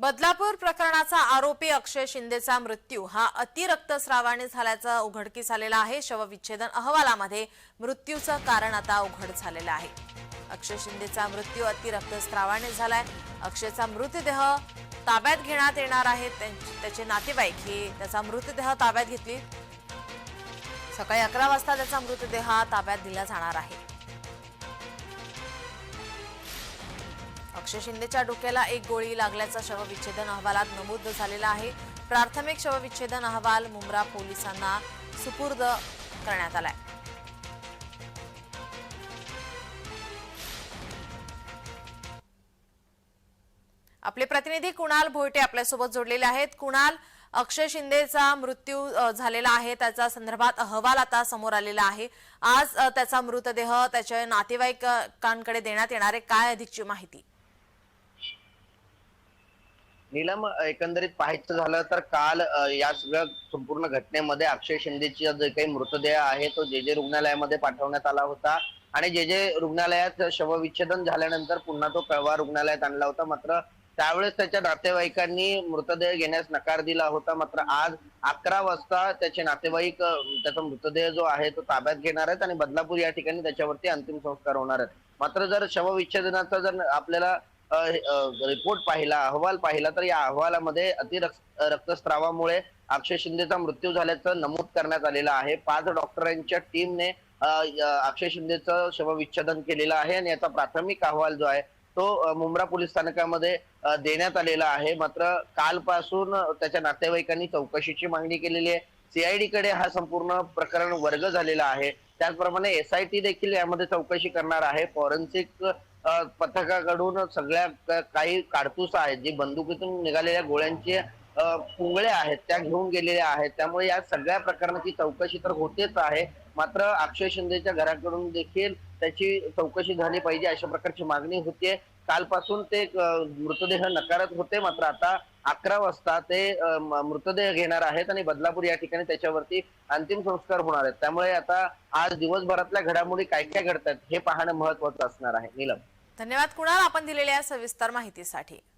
बदलापूर प्रकरणाचा आरोपी अक्षय शिंदेचा मृत्यू. हा अतिरक्तस्रावाने झाल्याचा उघडकीस आलेला आहे. शवविच्छेदन अहवालामध्ये मृत्यूचं कारण आता उघड झालेलं आहे. अक्षय शिंदेचा मृत्यू अतिरक्तस्रावाने झालाय. अक्षयचा मृतदेह ताब्यात घेण्यात येणार आहे त्यां- त्याचे नातेवाईक हे त्याचा मृतदेह ताब्यात घेतली सकाळी अकरा वाजता त्याचा मृतदेह ताब्यात दिला जाणार आहे. अक्षय शिंदेच्या डोक्याला एक गोळी लागल्याचा शवविच्छेदन अहवालात नमूद झालेला आहे. प्राथमिक शवविच्छेदन अहवाल मुंब्रा पोलिसांना सुपूर्द करण्यात आलाय. आपले प्रतिनिधी कुणाल भोयटे आपल्यासोबत जोडलेले आहेत. कुणाल अक्षय शिंदेचा मृत्यू झालेला आहे. त्याचा संदर्भात अहवाल आता समोर आलेला आहे. आज त्याचा मृतदेह त्याच्या नातेवाईकांकडे देण्यात येणार आहे. काय अधिकची माहिती? नीलम एकंदरीत पाहायचं झालं तर काल या सगळ्या संपूर्ण घटनेमध्ये अक्षय शिंदेची जे काही मृतदेह आहे तो जे जे रुग्णालयामध्ये पाठवण्यात आला होता. आणि जे जे रुग्णालयात शवविच्छेदन झाल्यानंतर पुन्हा तो कळवा रुग्णालयात आणला होता. मात्र त्यावेळेस त्याच्या नातेवाईकांनी मृतदेह घेण्यास नकार दिला होता. मात्र आज अकरा वाजता त्याचे नातेवाईक त्याचा मृतदेह जो आहे तो ताब्यात घेणार आहेत आणि बदलापूर या ठिकाणी त्याच्यावरती अंतिम संस्कार होणार आहेत. मात्र जर शवविच्छेदनाचा जर आपल्याला रिपोर्ट पाहिला अहवाल पाहिला तर या अहवालामध्ये अतिरक्त रक्तस्रावामुळे अक्षय शिंदेचा मृत्यू झाल्याचं नमूद करण्यात आलेलं आहे. पाच डॉक्टरांच्या टीमने अक्षय शिंदेचं शवविच्छेदन केलेलं आहे आणि याचा प्राथमिक अहवाल जो आहे तो मुंब्रा पोलीस स्थानकामध्ये देण्यात आलेला आहे. मात्र कालपासून त्याच्या नातेवाईकांनी चौकशीची मागणी केलेली आहे. सीआयडी कडे हा संपूर्ण प्रकरण वर्ग झालेला आहे. त्याचप्रमाणे एसआयटी देखील यामध्ये चौकशी करणार आहे. फॉरेन्सिक पथकाकडून सगळ्या काही काडतूस आहेत जी बंदुकीतून निघालेल्या गोळ्यांचे पुंगळ्या आहेत त्या घेऊन गेलेल्या आहेत. त्यामुळे या सगळ्या प्रकरणाची चौकशी तर होतेच आहे. मात्र अक्षय शिंदेच्या घराकडून देखील त्याची चौकशी झाली पाहिजे अशा प्रकारची मागणी होतीये. कालपासून ते मृतदेह नकारत होते. मात्र आता अकरा वाजता ते मृतदेह घेणार आहेत आणि बदलापूर या ठिकाणी त्याच्यावरती अंतिम संस्कार होणार आहेत. त्यामुळे आता आज दिवसभरातल्या घडामोडी काय काय घडतात हे पाहणं महत्वाचं असणार आहे. नीलम. धन्यवाद कुणाल आपण दिलेल्या सविस्तर माहितीसाठी.